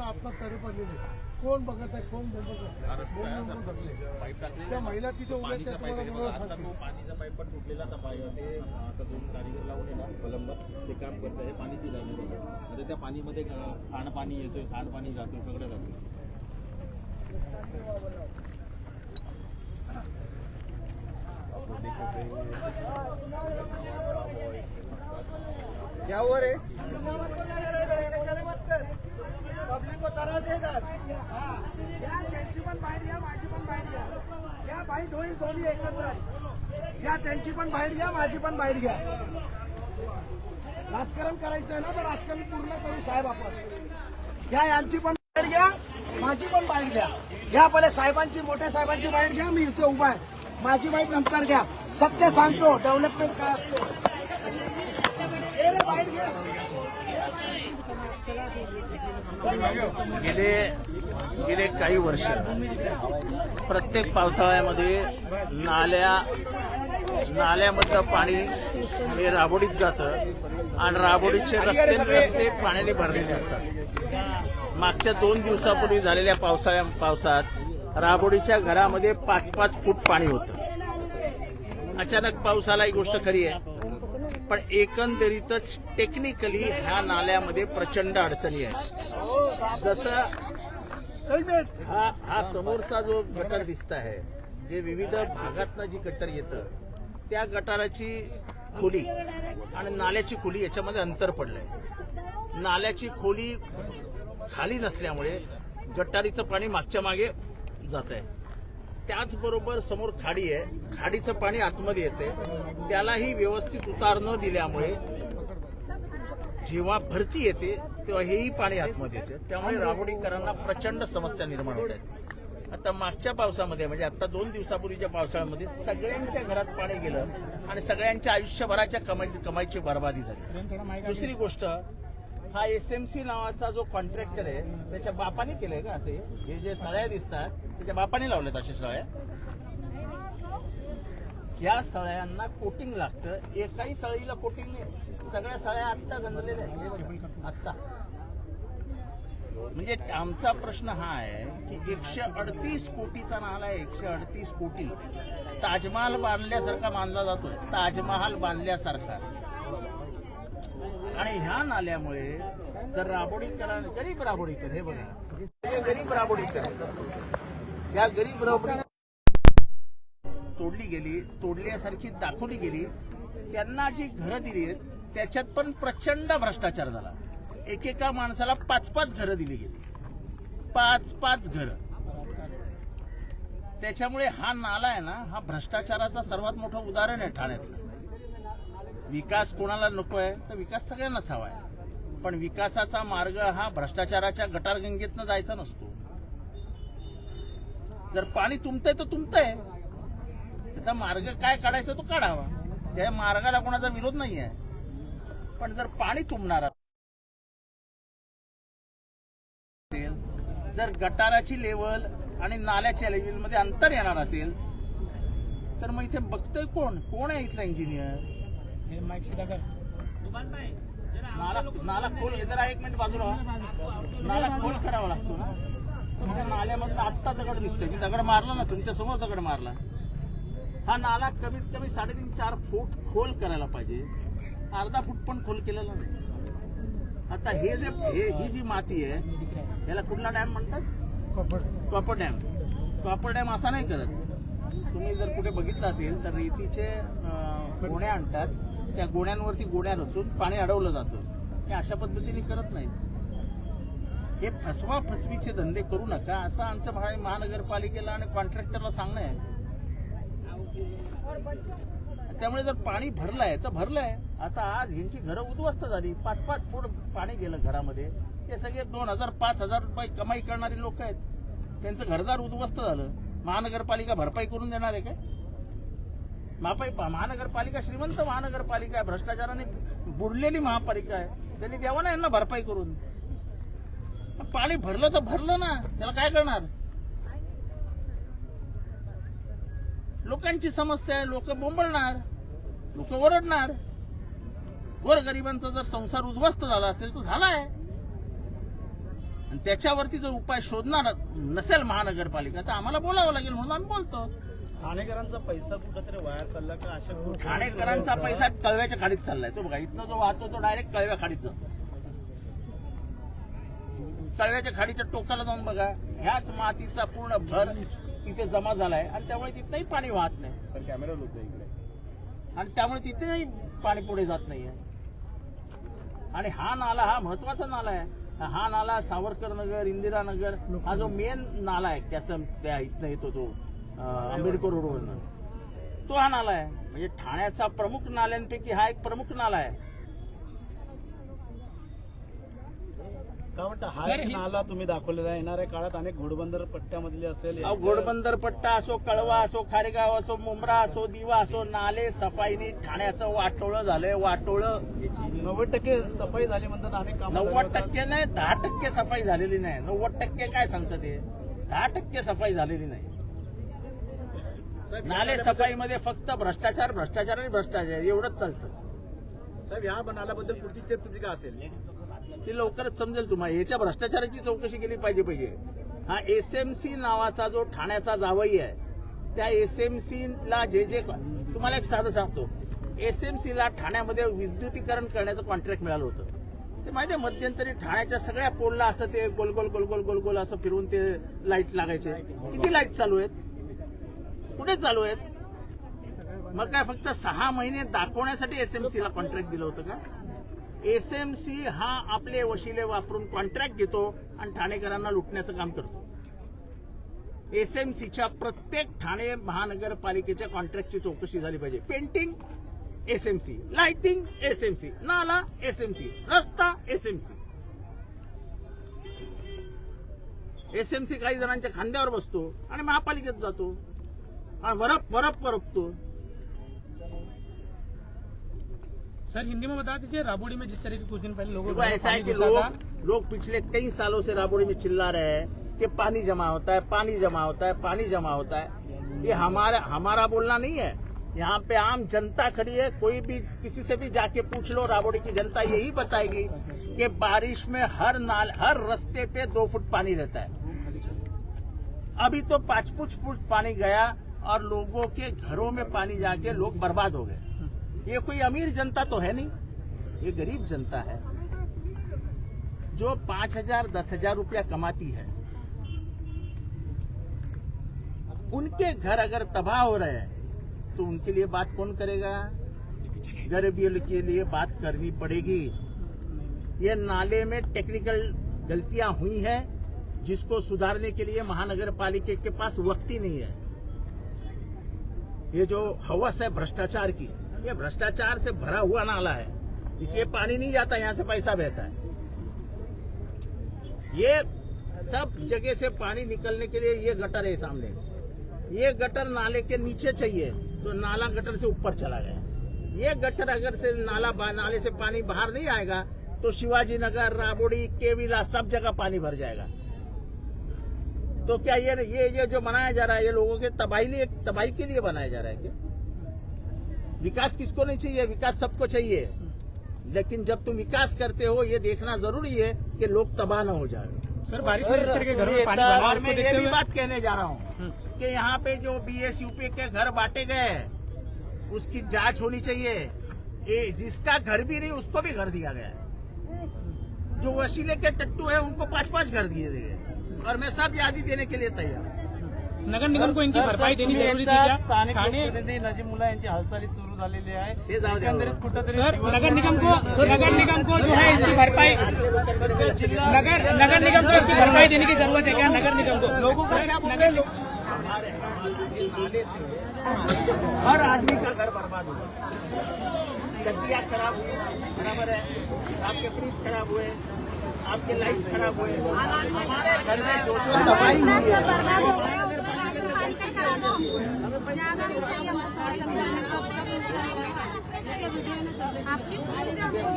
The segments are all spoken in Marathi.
आता तरी पडलेली कोण बघत आहे कोण हा आहे आहे, टाकलेला त्या आहे. महिला तिथे उभ्या आहेत, पाणीचा त्या पाईप आहे. पण तुटलेला आता ते आता दोन कारीगर लावून आहे ना कलंब ते काम करत आहे पाणीची लाईन आहे. आता त्या पाणीमध्ये सांडपाणी येतोय सांडपाणी जातोय सगळं जातोय. क्या हुआ रे पब्लिक को त्रास देतात या त्यांची पण बाहेर घ्या माझी पण बाहेर घ्या या बाईट होईल दोन्ही एकत्र या त्यांची पण बाहेर घ्या माझी पण बाहेर घ्या राजकारण करायचं आहे ना तर राजकारण पूर्ण करू साहेब आपण. या यांची पण बाहेर घ्या माझी पण बाईट घ्या घ्या पहिले साहेबांची मोठ्या साहेबांची बाईट घ्या मी इथे उभा आहे. माझी बाईट नंतर घ्या. सत्य सांगतो डेव्हलपमेंट काय असतो. हे रे घ्या गेले गेले काही वर्ष. प्रत्येक पावसाळ्यामध्ये नाल्या नाल्यामधलं पाणी हे राबोडीत जातं आणि राबोडीचे रस्ते रस्ते पाण्याने भरलेले असतात. मागच्या दोन दिवसापूर्वी झालेल्या पावसाळ्या पावसात राबोडीच्या घरामध्ये पाच पाच फूट पाणी होतं. अचानक पाऊस आला ही गोष्ट खरी आहे. पण एकंदरीतच टेक्निकली ह्या नाल्यामध्ये प्रचंड अडचणी आहेत. जसं हा हा समोरचा जो गटार दिसत आहे जे विविध भागातनं जी गटार येतं त्या गटाराची खोली आणि नाल्याची खोली याच्यामध्ये अंतर पडलंय. नाल्याची खोली खाली नसल्यामुळे गटारीचं पाणी मागच्या मागे जात आहे त्याचबरोबर समोर खाडी आहे. खाडीचं पाणी आतमध्ये येते. त्यालाही व्यवस्थित उतार न दिल्यामुळे जेव्हा भरती येते तेव्हा हेही पाणी आतमध्ये येते. त्यामुळे राबोडीकरांना प्रचंड समस्या निर्माण होत आहेत. आता मागच्या पावसामध्ये म्हणजे आता दोन दिवसापूर्वीच्या पावसाळ्यामध्ये सगळ्यांच्या घरात पाणी गेलं आणि सगळ्यांच्या आयुष्यभराच्या कमाई कमाईची बरबादी झाली. दुसरी गोष्ट हा एस एम सी नावाचा जो कॉन्ट्रॅक्टर आहे त्याच्या बापाने केलंय का असे हे? जे सळ्या दिसतात त्याच्या बापाने लावल्यात अशा सळ्या. या सळ्यांना कोटिंग लागतं. एकाही सळीला कोटिंग नाही. सगळ्या सळ्या आत्ता गंजलेल्या आहेत. आत्ता. म्हणजे आमचा प्रश्न हा आहे की एकशे अडतीस कोटीचा नाला आहे एकशे अडतीस कोटी. ताजमहाल बांधल्यासारखा मानला जातोय. ताजमहाल बांधल्यासारखा. आणि ह्या नाल्यामुळे जर राबोडीकर गरीब राबोडीकर हे बघा. गरीब राबोडीकर या गरीब राबोडी तोडली गेली तोडल्यासारखी दाखवली गेली. त्यांना जी घरं दिली आहेत त्याच्यात पण प्रचंड भ्रष्टाचार झाला. एकेका माणसाला पाच पाच घरं दिली गेली. पाच पाच घरं. त्याच्यामुळे हा नाला आहे ना हा भ्रष्टाचाराचा सर्वात मोठं उदाहरण आहे ठाण्यातलं. विकास कोणाला नको आहे तर विकास सगळ्यांनाच हवा आहे पण विकासाचा मार्ग हा भ्रष्टाचाराच्या गटारगंगेतनं जायचा नसतो. जर पाणी तुमतंय तर तुमतंय. त्याचा मार्ग काय काढायचा तो काढावा. त्या मार्गाला कोणाचा विरोध नाही आहे पण जर पाणी तुंबणार असेल जर गटाराची लेवल आणि नाल्याच्या लेवलमध्ये अंतर येणार असेल तर मग इथे बघतोय कोण? कोण आहे इथला इंजिनियर नाला नाला खोल. जरा एक मिनिट बाजूला व्हा. नाला खोल करावा लागतो ना. तर नाल्यामधून आत्ता दगड दिसतोय. मी दगड मारला ना तुमच्यासमोर दगड मारला. हा नाला कमीत कमी साडेतीन चार फूट खोल करायला पाहिजे. अर्धा फूट पण खोल केलेला नाही. आता हे जे हे ही जी माती आहे याला कुठला डॅम म्हणतात? कॉपर डॅम कॉपर डॅम असा नाही करत. तुम्ही जर कुठे बघितलं असेल तर रेतीचे गोण्या आणतात. त्या गोण्यांवरती गोण्या रचून पाणी अडवलं जातं. हे अशा पद्धतीने करत नाहीत. हे फसवा फसवीचे धंदे करू नका असं आमच्या महा- महानगरपालिकेला आणि कॉन्ट्रॅक्टरला सांगणं आहे. त्यामुळे जर पाणी भरलंय तर भरलंय. आता आज ह्यांची घरं उद्ध्वस्त झाली. पाच पाच फूट पाणी गेलं घरामध्ये. हे सगळे दोन हजार पाच हजार रुपये कमाई करणारे लोक आहेत. त्यांचं घरदार उद्ध्वस्त झालं. महानगरपालिका भरपाई करून देणार आहे काय? मापाई महानगरपालिका श्रीमंत महानगरपालिका आहे भ्रष्टाचाराने बुडलेली महापालिका आहे. त्यांनी द्यावं ना यांना भरपाई करून. पाणी भरलं तर भरलं ना. त्याला काय करणार? लोकांची समस्या आहे. लोक बोंबळणार लोक ओरडणार. गोरगरिबांचा जर संसार उद्ध्वस्त झाला असेल तर झालाय. आणि त्याच्यावरती जर उपाय शोधणार नसेल महानगरपालिका तर आम्हाला बोलावं लागेल म्हणून आम्ही बोलतो. ठाणेकरांचा पैसा कुठेतरी वाया चालला का? अशा कुठे- ठाणेकरांचा पैसा कळव्याच्या खाडीत चाललाय. तो बघा इथनं जो वाहतो तो डायरेक्ट कळव्या खाडीत जातो कळव्याच्या खाडीच्या टोकाला जाऊन बघा ह्याच मातीचा पूर्ण भर तिथे जमा झालाय आणि त्यामुळे तिथंही पाणी वाहत नाही. पण कॅमेरा होतो इकडे. आणि त्यामुळे तिथेही पाणी पुढे जात नाहीये. आणि हा नाला हा महत्त्वाचा नाला आहे. हा नाला सावरकर नगर इंदिरानगर हा जो मेन नाला आहे त्याचं त्या इथनं येतो तो. आंबेडकर रोडवरनं. तो हा नाला आहे म्हणजे ठाण्याचा प्रमुख नाल्यांपैकी हा एक प्रमुख नाला आहे. म्हणता हा एक नाला तुम्ही दाखवलेला आहे. येणाऱ्या काळात अनेक घोडबंदर पट्ट्यामधले असेल अहो, घोडबंदर पट्टा असो कळवा असो खारेगाव असो मुंब्रा असो दिवा असो नाले सफाईनी ठाण्याचं वाटोळं झालंय वाटोळं. नव्वद टक्के सफाई झाली म्हणतात अनेक कामं नव्वद. टक्के नाही दहा टक्के सफाई झालेली नाही. नव्वद टक्के काय सांगतं ते दहा टक्के सफाई झालेली नाही. नाले सफाईमध्ये फक्त भ्रष्टाचार भ्रष्टाचार आणि भ्रष्टाचार एवढंच चालतं. साहेब ह्या नाल्याबद्दल पुढची स्टेप तुमची काय असेल? ती लवकरच समजेल तुम्हाला. याच्या भ्रष्टाचाराची चौकशी केली पाहिजे पाहिजे हा एसएमसी नावाचा जो ठाण्याचा जावई आहे त्या एसएमसी ला जे जे तुम्हाला एक साधं सांगतो. एसएमसी ला ठाण्यामध्ये विद्युतीकरण करण्याचं कॉन्ट्रॅक्ट मिळालं होतं. ते माहिती आहे मध्यंतरी ठाण्याच्या सगळ्या पोलला असं ते गोल गोल गोल गोल गोल गोल असं फिरवून ते लाइट लागायचे. किती लाइट चालू आहेत? कुठे चालू आहेत? मग काय फक्त सहा महिने दाखवण्यासाठी एसएमसी ला कॉन्ट्रॅक्ट दिलं होतं का? एसएमसी हा आपले वशिले वापरून कॉन्ट्रॅक्ट घेतो आणि ठाणेकरांना लुटण्याचं काम करतो. एसएमसीच्या प्रत्येक ठाणे महानगरपालिकेच्या कॉन्ट्रॅक्टची चौकशी झाली पाहिजे. पेंटिंग एसएमसी लाइटिंग एसएमसी नाला एसएमसी रस्ता एसएमसी एसएमसी काही जणांच्या खांद्यावर बसतो आणि महापालिकेत जातो. आणि वरप वरप वरपतो सर हिंदी में बता दीजिए राबोड़ी में जिस तरह की कुछ दिन पहले लोगों को ऐसा है कि लोग लोग पिछले कई सालों से राबोड़ी में चिल्ला रहे हैं कि पानी जमा होता है पानी जमा होता है पानी जमा होता है। ये हमारा हमारा बोलना नहीं है। यहाँ पे आम जनता खड़ी है कोई भी किसी से भी जाके पूछ लो राबोड़ी की जनता यही बताएगी कि बारिश में हर नाल हर रास्ते पे दो फुट पानी रहता है। अभी तो पाँच फुट फुट पानी गया और लोगों के घरों में पानी जाके लोग बर्बाद हो गए। ये कोई अमीर जनता तो है नहीं, ये गरीब जनता है। जो पाँच हज़ार, दस हज़ार रुपया कमाती है, उनके घर अगर तबाह हो रहे हैं तो उनके लिए बात कौन करेगा? गरीबियों के लिए बात करनी पड़ेगी। ये नाले में टेक्निकल गलतियाँ हुई हैं, जिसको सुधारने के लिए महानगर पालिका के पास वक्त ही नहीं है। ये जो हवस है भ्रष्टाचार की, ये भ्रष्टाचार से भरा हुआ नाला है। इसलिए पानी नहीं जाता, यहाँ से पैसा बहता है। ये सब जगह से पानी निकलने के लिए ये गटर है सामने। ये गटर नाले के नीचे चाहिए तो नाला गटर से ऊपर चला गया। ये गटर अगर से नाला नाले से पानी बाहर नहीं आएगा तो शिवाजी नगर राबोड़ी, केविला सब जगह पानी भर जाएगा। तो क्या ये ये ये जो मनाया जा रहा है ये लोगों के तबाही लिए तबाही के लिए बनाया जा रहा है क्या? विकास किसको नहीं चाहिए? विकास सबको चाहिए। लेकिन जब तुम विकास करते हो ये देखना ज़रूरी है कि लोग तबाह न हो जाए। सर बारिश के घरों में पानी और मैं ये भी बात कहने जा रहा हूँ कि यहाँ पे जो बी एस यूपी के घर बांटे गए उसकी जाँच होनी चाहिए। ये जिसका घर भी नहीं उसको भी घर दिया गया है। जो वसीले के टट्टू है उनको पाँच पाँच घर दिए गए और मैं सब यादी देने के लिए तैयार नगर निगम को इनकी भरपाई देनी ज़रूरी स्थानिक ठाणे नजीम मुल्ला यांची हालचाली सुरू झालेली आहे. हे जाऊ द्या. एकंदरीत कुठंतरी नगर निगम को नगर निगम को जो है इसकी भरपाई नगर नगर निगम को इसकी भरपाई देने की ज़रूरत है क्या? नगर निगम को। लोगों का क्या नगर हर आदमी का घर बर्बाद हुआ गड्डियाँ खराब हुई बराबर है। आपके फ्रिज खराब हुए। आपके लाइट खराब हुए हमारे घर में जो जो दवाई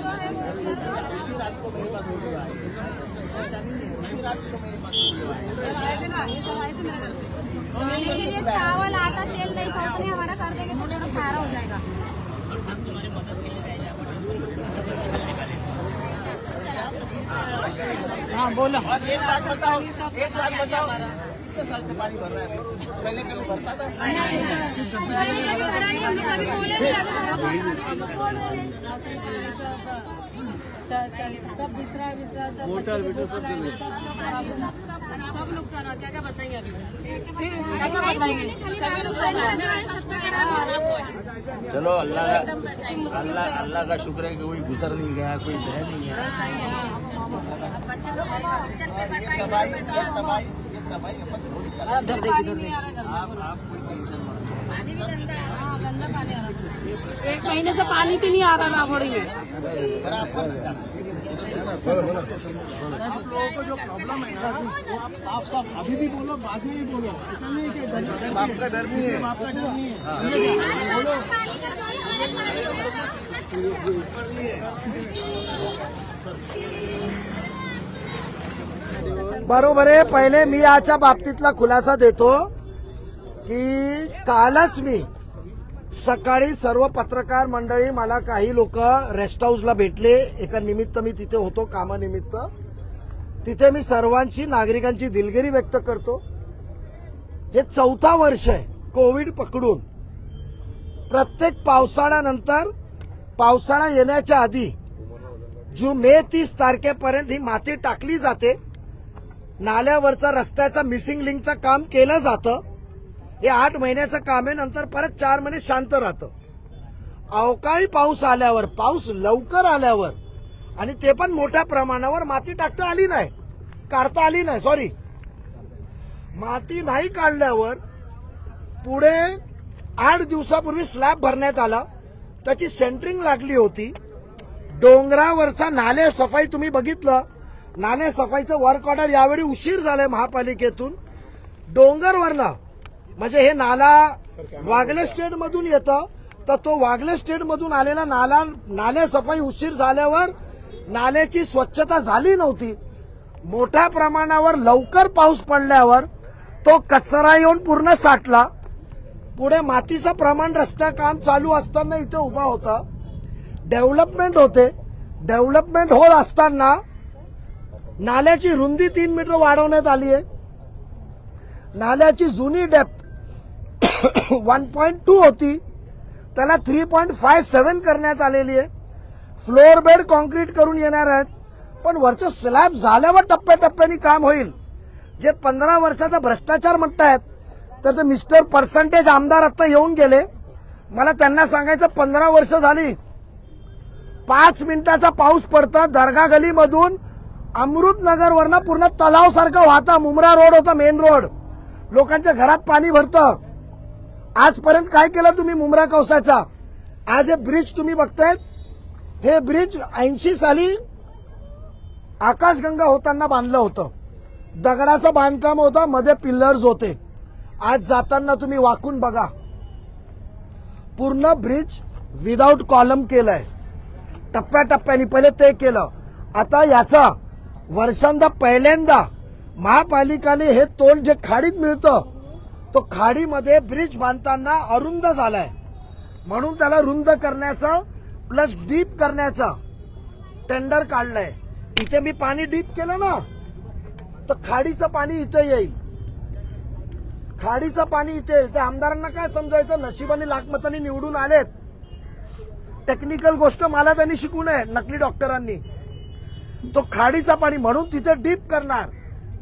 इसी रात को मेरे पास है इसी रात को मेरे पास खाने के लिए चावल आटा तेल नहीं था उतने हमारा कर देंगे तो थोड़ा सारा हो जाएगा। हाँ बोलो एक बात बताओ एक बात बताओ कितने साल से पानी भर रहा है पहले कभी भरता था पहले कभी भरा नहीं हमने कभी बोले नहीं अभी बोल रहे हैं। होटल वीटल सब सब नुकसान हो क्या क्या बताएंगे अभी है दो। चलो अल्लाह का अल्लाह अल्लाह का शुक्र है कि कोई गुजर नहीं गया कोई बह नहीं गया एक महीने से पानी भी नहीं आ रहा नागोड़ी में आप लोगों को जो प्रॉब्लम है ना वो आप साफ साफ अभी भी बोलो बाद में भी बोलो। ऐसा नहीं है कि बाप का डर नहीं है। बाप का डर नहीं है। बोलो। है। बरोबर आहे. पहिले मी याच्या बाबतीतला खुलासा देतो की कालच मी सकाळी सर्व पत्रकार मंडळी मला काही लोक रेस्ट हाऊसला भेटले. एका निमित्त मी तिथे होतो कामानिमित्त. तिथे मी सर्वांची नागरिकांची दिलगिरी व्यक्त करतो. हे चौथा वर्ष आहे कोविड पकडून. प्रत्येक पावसाळ्यानंतर पावसाळा येण्याच्या आधी जो मे तीस तारखेपर्यंत ही माती टाकली जाते नाल्यावरचा रस्त्याचा मिसिंग लिंकचं काम केलं जातं. हे आठ महिन्याचं काम आहे नंतर परत चार महिने शांत राहतं. अवकाळी पाऊस आल्यावर पाऊस लवकर आल्यावर आणि ते पण मोठ्या प्रमाणावर माती टाकता आली नाही. काढता आली नाही सॉरी माती नाही काढल्यावर पुढे आठ दिवसापूर्वी स्लॅब भरण्यात आला. त्याची सेंटरिंग लागली होती. डोंगरावरचा नाले सफाई तुम्ही बघितलं. नाले सफाईचं वर्क ऑर्डर यावेळी उशीर झालाय महापालिकेतून. डोंगरवरनं म्हणजे हे नाला वागले स्टेट मधून येतं तर तो वागले स्टेट मधून आलेला नाला नाले सफाई उशीर झाल्यावर नाल्याची स्वच्छता झाली नव्हती. मोठ्या प्रमाणावर लवकर पाऊस पडल्यावर तो कचरा येऊन पूर्ण साठला. पुढे मातीचं प्रमाण रस्त्या काम चालू असताना इथे उभा होता. डेव्हलपमेंट होते. डेव्हलपमेंट होत असताना नाल्याची रुंदी तीन मीटर वाढवण्यात आली आहे नाल्याची जुनी डेप्थ वन पॉईंट टू होती. त्याला थ्री पॉईंट फाय सेवन करण्यात आलेली आहे. फ्लोअर बेड कॉन्क्रीट करून येणार आहेत. पण वरचं स्लॅब झाल्यावर टप्प्याटप्प्याने काम होईल. जे पंधरा वर्षाचा भ्रष्टाचार म्हणतायत तर ते मिस्टर पर्सेंटेज आमदार आता येऊन गेले. मला त्यांना सांगायचं पंधरा वर्ष झाली. पाच मिनिटाचा पाऊस पडतं दर्गा गलीमधून अमृतनगरवरनं पूर्ण तलावसारखा वाहता मुमरा रोड होता मेन रोड लोकांच्या घरात पाणी भरतं. आजपर्यंत काय केलं तुम्ही मुमरा कौसाचा आज हे ब्रिज तुम्ही बघतायत. हे ब्रिज ऐंशी साली आकाशगंगा होताना बांधलं होतं. दगडाचं बांधकाम होतं मध्ये पिल्लर्स होते. आज जाताना तुम्ही वाकून बघा. पूर्ण ब्रिज विदाऊट कॉलम केलंय. टप्प्याटप्प्याने पहिले ते केलं. आता याचा वर्षांदा पहिल्यांदा महापालिकाने हे तोंड जे खाडीत मिळतं तो खाडीमध्ये ब्रिज बांधताना अरुंद झालाय. म्हणून त्याला रुंद करण्याचा प्लस डीप करण्याचा टेंडर काढलंय. इथे मी पाणी डीप केलं ना तर खाडीचं पाणी इथे येईल. खाडीचं पाणी इथे येईल. त्या आमदारांना काय समजायचं? नशिबाने लाखमतांनी निवडून आलेत. टेक्निकल गोष्ट मला त्यांनी शिकू नये नकली डॉक्टरांनी तो खाडीचा पाणी म्हणून तिथे डीप करणार.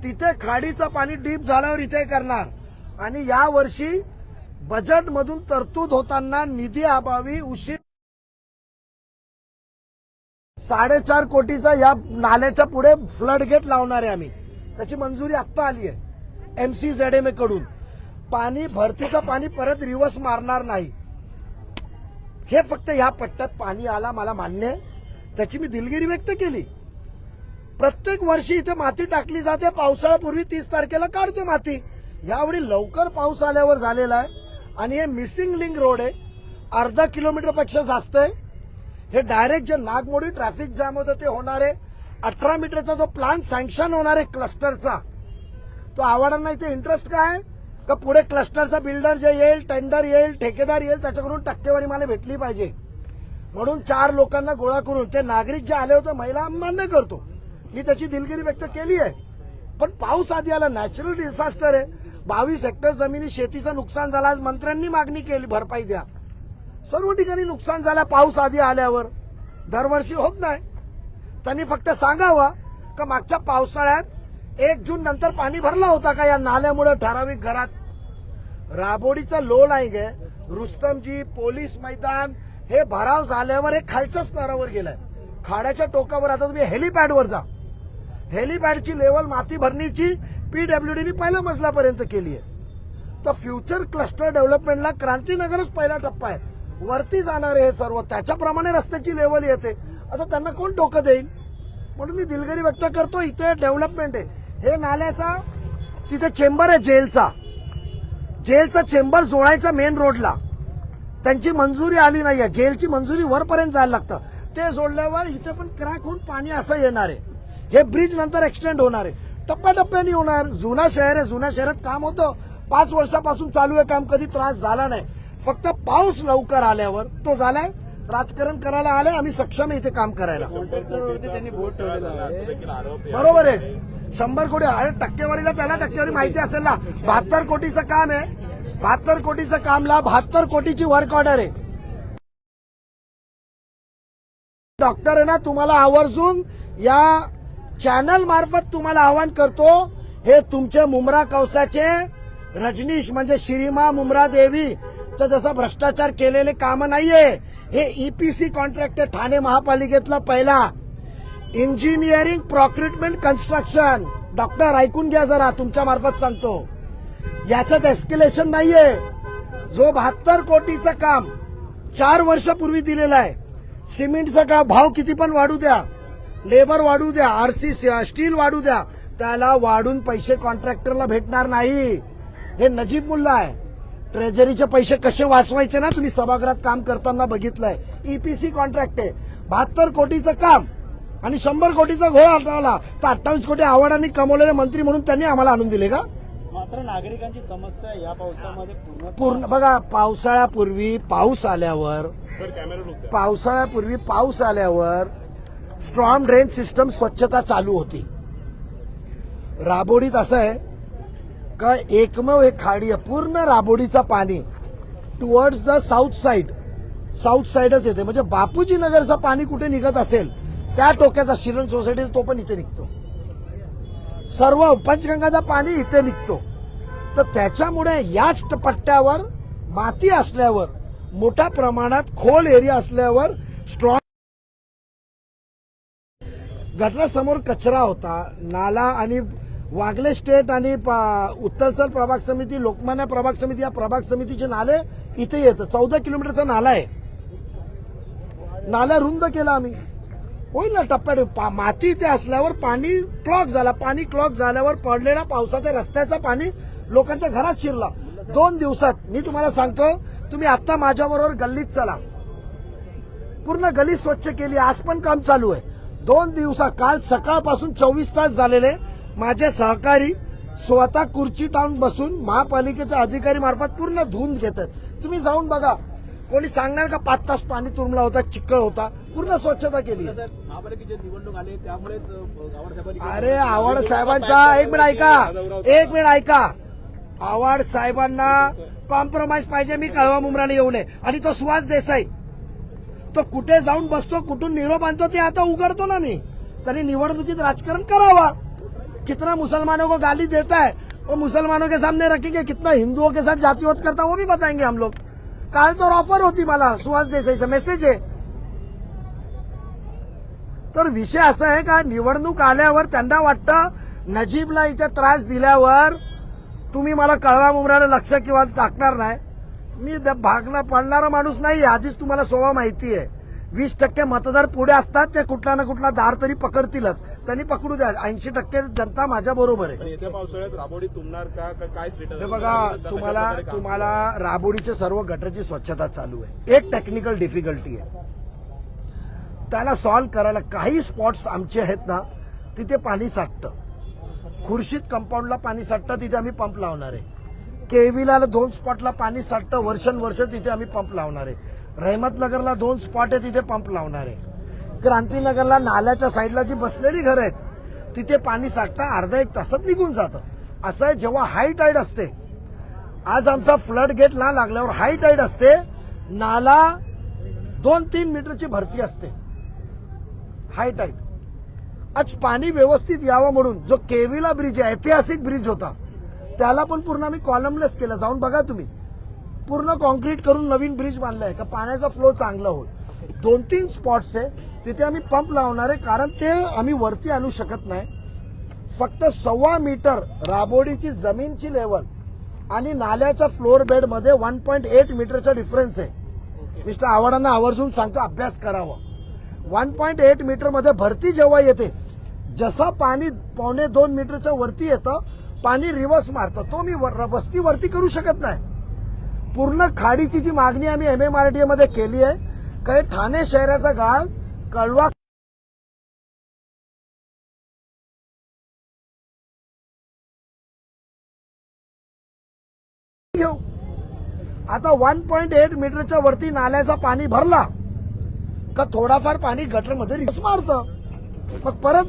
तिथे खाडीचं पाणी डीप झाल्यावर इथे करणार. आणि या वर्षी बजेटमधून तरतूद होताना निधी अभावी उशीर साडेचार कोटीचा या नाल्याच्या पुढे फ्लड गेट लावणार आहे आम्ही. त्याची मंजुरी आत्ता आली आहे. एमसी झेडएमए कडून. पाणी भरतीचं पाणी परत रिवर्स मारणार नाही. हे फक्त या पट्ट्यात पाणी आला मला मान्य आहे. त्याची मी दिलगिरी व्यक्त केली. प्रत्येक वर्षी इथे माती टाकली जाते. पावसाळ्यापूर्वी तीस तारखेला काढते माती. यावेळी लवकर पाऊस आल्यावर झालेला आहे. आणि हे मिसिंग लिंक रोड आहे. अर्धा किलोमीटरपेक्षा जास्त आहे. हे डायरेक्ट जे नागमोडी ट्रॅफिक जॅम होतं ते होणार आहे. अठरा मीटरचा जो प्लान सँक्शन होणार आहे क्लस्टरचा तो आव्हाडांना इथे इंटरेस्ट काय का पुढे क्लस्टरचा बिल्डर जे येईल टेंडर येईल ठेकेदार येईल त्याच्याकडून टक्केवारी मला भेटली पाहिजे. म्हणून चार लोकांना गोळा करून ते नागरिक जे आले होते महिला मान्य करतो. मी त्याची दिलगिरी व्यक्त केली आहे. पण पाऊस आधी आला नॅचरल डिझास्टर आहे. बावीस हेक्टर जमिनी शेतीचं नुकसान झालं आज मंत्र्यांनी मागणी केली भरपाई द्या. सर्व ठिकाणी नुकसान झालं पाऊस आधी आल्यावर. दरवर्षी होत नाही. त्यांनी फक्त सांगावं का मागच्या पावसाळ्यात एक जून नंतर पाणी भरला होता का या नाल्यामुळे ठराविक घरात? राबोडीचा लो लाईंग आहे रुस्तमजी पोलीस मैदान हे भराव झाल्यावर हे खालच्या स्तरावर गेलंय. खाड्याच्या टोकावर आता तुम्ही हेलिपॅडवर जा. हेलिपॅडची लेवल माती भरणीची पीडब्ल्यूडीनी पहिल्या मजल्यापर्यंत केली आहे. तर फ्युचर क्लस्टर डेव्हलपमेंटला क्रांतीनगरच पहिला टप्पा आहे. वरती जाणार हे सर्व त्याच्याप्रमाणे रस्त्याची लेवल येते. आता त्यांना कोण डोकं देईल? म्हणून मी दिलगिरी व्यक्त करतो इथे डेव्हलपमेंट आहे. हे नाल्याचा तिथे चेंबर आहे जेलचा. जेलचा चेंबर जोडायचा मेन रोडला. त्यांची मंजुरी आली नाही आहे जेलची मंजुरी वरपर्यंत जायला लागतं. ते जोडल्यावर इथे पण क्रॅक होऊन पाणी असं येणार आहे. हे ब्रिज नंतर एक्सटेंड होणार आहे. टप्प्याटप्प्याने होणार. जुना शहर आहे जुन्या शहरात काम होतं. पाच वर्षापासून चालू आहे काम कधी त्रास झाला नाही. फक्त पाऊस लवकर आल्यावर तो झालाय. राजकारण करायला आलंय आम्ही सक्षम आहे इथे काम करायला. बरोबर आहे. शंभर कोटी अरे टक्केवारीला त्याला टक्केवारी माहिती असेल ना. बहात्तर कोटीचं काम आहे. बहात्तर कोटीचं कामला बहात्तर कोटीची वर्क ऑर्डर आहे. डॉक्टर आहे ना तुम्हाला आवर्जून या चॅनल मार्फत तुम्हाला आवाहन करतो हे तुमचे मुमरा कवसाचे रजनीश म्हणजे श्रीमा मुमरा देवी जसं भ्रष्टाचार केलेले काम नाहीये हे ईपीसी कॉन्ट्रॅक्टर ठाणे महापालिकेतला पहिला इंजिनिअरिंग प्रॉक्रिटमेंट कन्स्ट्रक्शन डॉक्टर ऐकून घ्या जरा तुमच्या मार्फत सांगतो. याच्यात एस्केलेशन नाहीये. जो बहात्तर कोटीचं काम चार वर्षापूर्वी दिलेलं आहे. सिमेंटचा का भाव किती पण वाढू द्या. लेबर वाढू द्या आरसी स्टील वाढू द्या त्याला वाढून पैसे कॉन्ट्रॅक्टरला भेटणार नाही. हे नजीब मुल्ला आहे. ट्रेजरीचे पैसे कसे वाचवायचे ना तुम्ही सभागृहात काम करताना बघितलंय. ईपीसी कॉन्ट्रॅक्ट आहे. बहात्तर कोटीचं काम आणि शंभर कोटीचा घोळ आठवला तर अठ्ठावीस कोटी आव्हाडांनी कमवलेले मंत्री म्हणून त्यांनी आम्हाला आणून दिले का? मात्र नागरिकांची समस्या या पावसामध्ये पूर्ण पूर्ण बघा पावसाळ्यापूर्वी पाऊस आल्यावर पावसाळ्यापूर्वी पाऊस आल्यावर स्ट्रॉंग ड्रेन सिस्टम स्वच्छता चालू होती. राबोडीत असं आहे का एकमेव एक खाडी आहे पूर्ण राबोडीचा पाणी towards the south side south साईडच येते. म्हणजे बापूजी नगरचं पाणी कुठे निघत असेल त्या टोक्याचा शिरण सोसायटी तो पण इथे निघतो. सर्व पंचगंगाचा पाणी इथे निघतो. तर त्याच्यामुळे याच पट्ट्यावर माती असल्यावर मोठ्या प्रमाणात खोल एरिया असल्यावर स्ट्रॉंग घटनासमोर कचरा होता. नाला आणि वागले स्टेट आणि पा- उत्तरचल प्रभाग समिती लोकमान्य प्रभाग समिती या प्रभाग समितीचे नाले इथे येतं. चौदा किलोमीटरचा नाला आहे. नाला रुंद केला आम्ही. होईल ना टप्प्यात पा- माती इथे असल्यावर पाणी क्लॉक झाला. पाणी क्लॉक झाल्यावर पडलेला पावसाच्या रस्त्याचा पाणी लोकांच्या घरात शिरला. दोन दिवसात मी तुम्हाला सांगतो तुम्ही आता माझ्याबरोबर गल्लीत चला. पूर्ण गली स्वच्छ केली. आज पण काम चालू आहे. दोन दिवसा काल सकाळपासून चोवीस तास झालेले माझे सहकारी स्वतः खुर्ची टाळून बसून महापालिकेच्या अधिकारी मार्फत पूर्ण धुवून घेतात. तुम्ही जाऊन बघा. कोणी सांगणार का पाच तास पाणी तुंबला होता चिक्कळ होता? पूर्ण स्वच्छता केली. अरे आव्हाड साहेबांचा एक मिनिट ऐका. एक मिनिट ऐका. आव्हाड साहेबांना कॉम्प्रोमाइज पाहिजे मी कळवा मुमराने येऊ नये. आणि तो सुहास देसाई. तो कुठे जाऊन बसतो कुठून निरोप आणतो ते आता उघडतो ना मी. तरी निवडणुकीत राजकारण करावा. कितना मुसलमानों को गाली देता है वो मुसलमानों के सामने रखेंगे कितना हिंदुओं के साथ जातिवाद करता वो भी बताएंगे हम लोग. काल तो ऑफर होती मला सुहास देसाईचा मेसेज आहे तर विषय असा आहे का निवडणूक आल्यावर त्यांना वाटतं नजीबला इथे त्रास दिल्यावर तुम्ही मला कळवा मुमराला लक्ष किंवा टाकणार नाही. मी द- भागला पडणारा माणूस नाही आधीच तुम्हाला स्वभाव माहिती आहे. वीस टक्के मतदार पुढे असतात ते कुठला ना कुठला दार तरी पकडतीलच. त्यांनी पकडू द्या. ऐंशी टक्के जनता माझ्या बरोबर आहे. येत्या पावसाळ्यात राबोडी तुंबणार का? का- काय स्टेटस हे बघा तुम्हाला तुम्हाला राबोडीचे सर्व गटरची स्वच्छता चालू आहे. एक टेक्निकल डिफिकल्टी आहे. त्याला सॉल्व्ह करायला काही स्पॉट्स आमचे आहेत ना तिथे पाणी साठतं. खुर्शीद कंपाऊंडला पाणी साठतं तिथे आम्ही पंप लावणार आहे. केवीला दोन स्पॉटला पाणी साठतं वर्षानुवर्ष तिथे आम्ही पंप लावणार आहे. रहमतनगरला दोन स्पॉट आहे तिथे पंप लावणार आहे. क्रांतीनगरला नाल्याच्या साईडला जी बसलेली घरं आहेत तिथे पाणी साठतं अर्धा एक तासात निघून जातं. असं आहे जेव्हा हाय टाईड असते आज आमचा फ्लड गेट ना लागल्यावर हाय टाईड असते नाला दोन तीन मीटरची भरती असते. हाय टाईड आज पाणी व्यवस्थित यावं म्हणून जो केविला ब्रिज आहे ऐतिहासिक ब्रिज होता त्याला पण पूर्ण आम्ही कॉलमलेस केलं. जाऊन बघा तुम्ही. पूर्ण कॉन्क्रीट करून नवीन ब्रिज बांधलाय. का पाण्याचा फ्लो चांगला होईल. दोन तीन स्पॉट्स आहे. तिथे आम्ही पंप लावणार आहे. कारण ते आम्ही वरती आणू शकत नाही. फक्त सव्वा मीटर राबोडीची जमीनची लेवल आणि नाल्याच्या फ्लोअर बेडमध्ये वन पॉईंट एट मीटरचा डिफरन्स आहे. मिस्टर आव्हाडांना आवर्जून सांगतो अभ्यास करावा. वन पॉईंट एट मीटरमध्ये भरती जेव्हा येते जसं पाणी पावणे दोन मीटरच्या वरती येतं पाणी रिव्हर्स मारतं. तो मी वस्तीवरती वस्ती वरती करू शकत नाही. पूर्ण खाडीची जी मागणी आम्ही एम एम आर डी मध्ये केली आहे काही ठाणे शहराचा गाळ कळवा घेऊ आता वन पॉईंट एट मीटरच्या वरती नाल्याचा पाणी भरला का थोडाफार पाणी गटरमध्ये रिस मारतं? मग परत